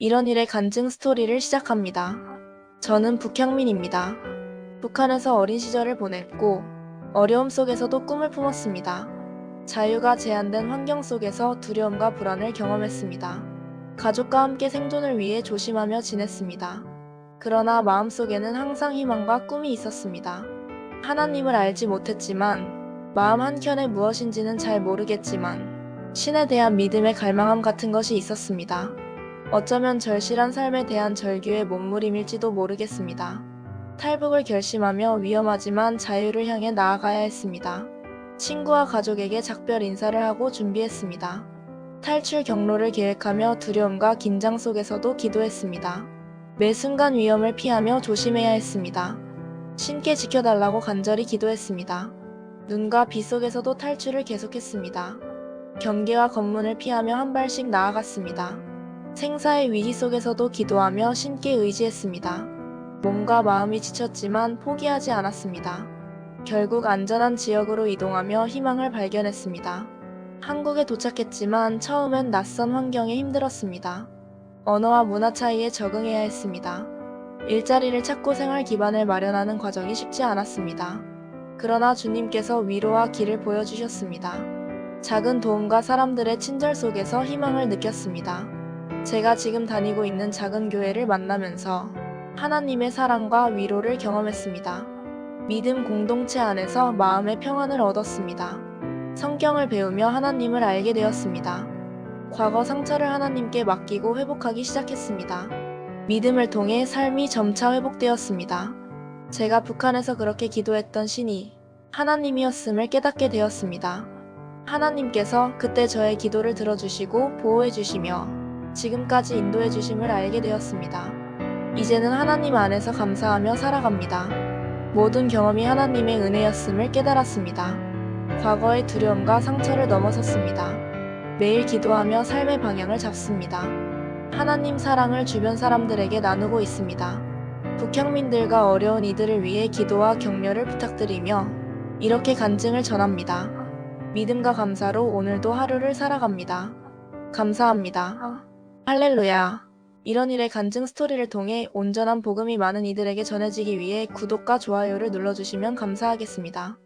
이런 일의 간증 스토리를 시작합니다. 저는 북향민입니다. 북한에서 어린 시절을 보냈고 어려움 속에서도 꿈을 품었습니다. 자유가 제한된 환경 속에서 두려움과 불안을 경험했습니다. 가족과 함께 생존을 위해 조심하며 지냈습니다. 그러나 마음속에는 항상 희망과 꿈이 있었습니다. 하나님을 알지 못했지만 마음 한켠에 무엇인지는 잘 모르겠지만 신에 대한 믿음의 갈망함 같은 것이 있었습니다. 어쩌면 절실한 삶에 대한 절규의 몸부림일지도 모르겠습니다. 탈북을 결심하며 위험하지만 자유를 향해 나아가야 했습니다. 친구와 가족에게 작별 인사를 하고 준비했습니다. 탈출 경로를 계획하며 두려움과 긴장 속에서도 기도했습니다. 매 순간 위험을 피하며 조심해야 했습니다. 신께 지켜달라고 간절히 기도했습니다. 눈과 비 속에서도 탈출을 계속했습니다. 경계와 검문을 피하며 한 발씩 나아갔습니다. 생사의 위기 속에서도 기도하며 신께 의지했습니다. 몸과 마음이 지쳤지만 포기하지 않았습니다. 결국 안전한 지역으로 이동하며 희망을 발견했습니다. 한국에 도착했지만 처음엔 낯선 환경에 힘들었습니다. 언어와 문화 차이에 적응해야 했습니다. 일자리를 찾고 생활 기반을 마련하는 과정이 쉽지 않았습니다. 그러나 주님께서 위로와 길을 보여주셨습니다. 작은 도움과 사람들의 친절 속에서 희망을 느꼈습니다. 제가 지금 다니고 있는 작은 교회를 만나면서 하나님의 사랑과 위로를 경험했습니다. 믿음 공동체 안에서 마음의 평안을 얻었습니다. 성경을 배우며 하나님을 알게 되었습니다. 과거 상처를 하나님께 맡기고 회복하기 시작했습니다. 믿음을 통해 삶이 점차 회복되었습니다. 제가 북한에서 그렇게 기도했던 신이 하나님이었음을 깨닫게 되었습니다. 하나님께서 그때 저의 기도를 들어주시고 보호해주시며 지금까지 인도해 주심을 알게 되었습니다. 이제는 하나님 안에서 감사하며 살아갑니다. 모든 경험이 하나님의 은혜였음을 깨달았습니다. 과거의 두려움과 상처를 넘어섰습니다. 매일 기도하며 삶의 방향을 잡습니다. 하나님 사랑을 주변 사람들에게 나누고 있습니다. 북향민들과 어려운 이들을 위해 기도와 격려를 부탁드리며 이렇게 간증을 전합니다. 믿음과 감사로 오늘도 하루를 살아갑니다. 감사합니다. 할렐루야. 이런 일의 간증 스토리를 통해 온전한 복음이 많은 이들에게 전해지기 위해 구독과 좋아요를 눌러주시면 감사하겠습니다.